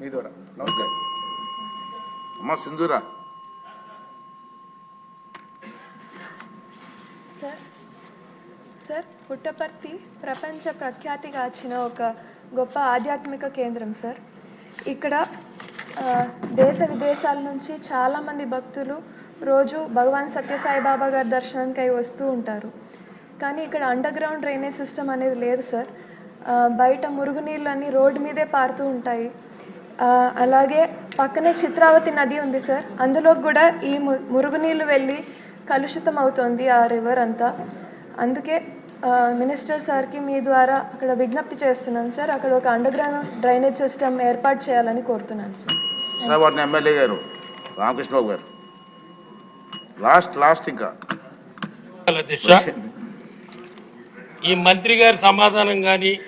మీ ద్వారా. నమస్కారం అమ్మ సింధూరా. సార్ సార్ పుట్టపర్తి ప్రపంచ ప్రఖ్యాతిగాచిన ఒక గొప్ప ఆధ్యాత్మిక కేంద్రం సార్. ఇక్కడ దేశ విదేశాల నుంచి చాలామంది భక్తులు రోజు భగవాన్ సత్యసాయిబాబా గారి దర్శనానికి వస్తూ ఉంటారు. కానీ ఇక్కడ అండర్ గ్రౌండ్ డ్రైనేజ్ సిస్టమ్ అనేది లేదు సార్. బయట మురుగునీళ్ళు అన్నీ రోడ్డు మీదే పారుతూ ఉంటాయి. అలాగే పక్కనే చిత్రావతి నది ఉంది సార్. అందులో కూడా ఈ ము- మురుగునీళ్ళు వెళ్ళి కలుషితం అవుతోంది ఆ రివర్ అంతా. అందుకే మినిస్టర్ సార్కి మీ ద్వారా అక్కడ విజ్ఞప్తి చేస్తున్నాను సార్. అక్కడ ఒక అండర్ గ్రౌండ్ డ్రైనేజ్ సిస్టమ్ ఏర్పాటు చేయాలని కోరుతున్నాను సార్. సార్ వాటిని ఎమ్మెల్యే గారు రామకృష్ణబాబు గారు. లాస్ట్ లాస్ట్ ఇంకా. దిశ. ఈ మంత్రి గారి సమాధానం కానీ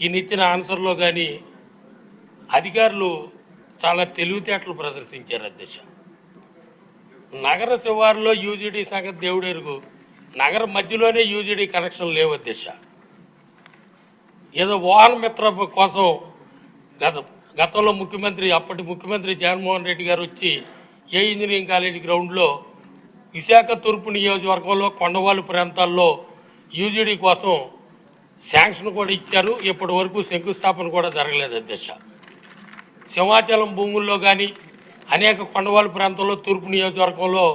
ఈయన ఇచ్చిన ఆన్సర్లో కానీ అధికారులు చాలా తెలివితేటలు ప్రదర్శించారు అధ్యక్ష. నగర శివారులో యూజీడీ సంగతి దేవుడెరుగు నగర మధ్యలోనే యూజీడీ కనెక్షన్ లేవు అధ్యక్ష. ఏదో వాహన మిత్ర కోసం గత గతంలో ముఖ్యమంత్రి అప్పటి ముఖ్యమంత్రి జగన్మోహన్ రెడ్డి గారు వచ్చి ఏ ఇంజనీరింగ్ కాలేజీ గ్రౌండ్లో విశాఖ తూర్పు నియోజకవర్గంలో కొండవాళ్ళు ప్రాంతాల్లో యూజీడీ కోసం శాంక్షన్ కూడా ఇచ్చారు. ఇప్పటి వరకు శంకుస్థాపన కూడా జరగలేదు అధ్యక్ష. సింహాచలం భూముల్లో కానీ అనేక కొండవాళ్ళ ప్రాంతంలో తూర్పు నియోజకవర్గంలో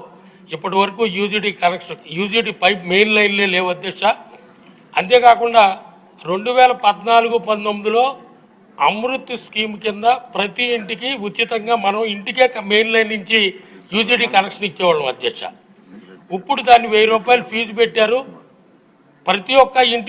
ఇప్పటి వరకు UGD connection UGD pipe main లైన్లే లేవు అధ్యక్ష. అంతేకాకుండా రెండు వేల పద్నాలుగు పంతొమ్మిదిలో అమృత్ స్కీమ్ కింద ప్రతి ఇంటికి ఉచితంగా మనం ఇంటికే మెయిన్ లైన్ నుంచి యూజీడీ కనెక్షన్ ఇచ్చేవాళ్ళం అధ్యక్ష. ఇప్పుడు దాన్ని వెయ్యి రూపాయలు ఫీజు పెట్టారు. ప్రతి ఒక్క ఇంటి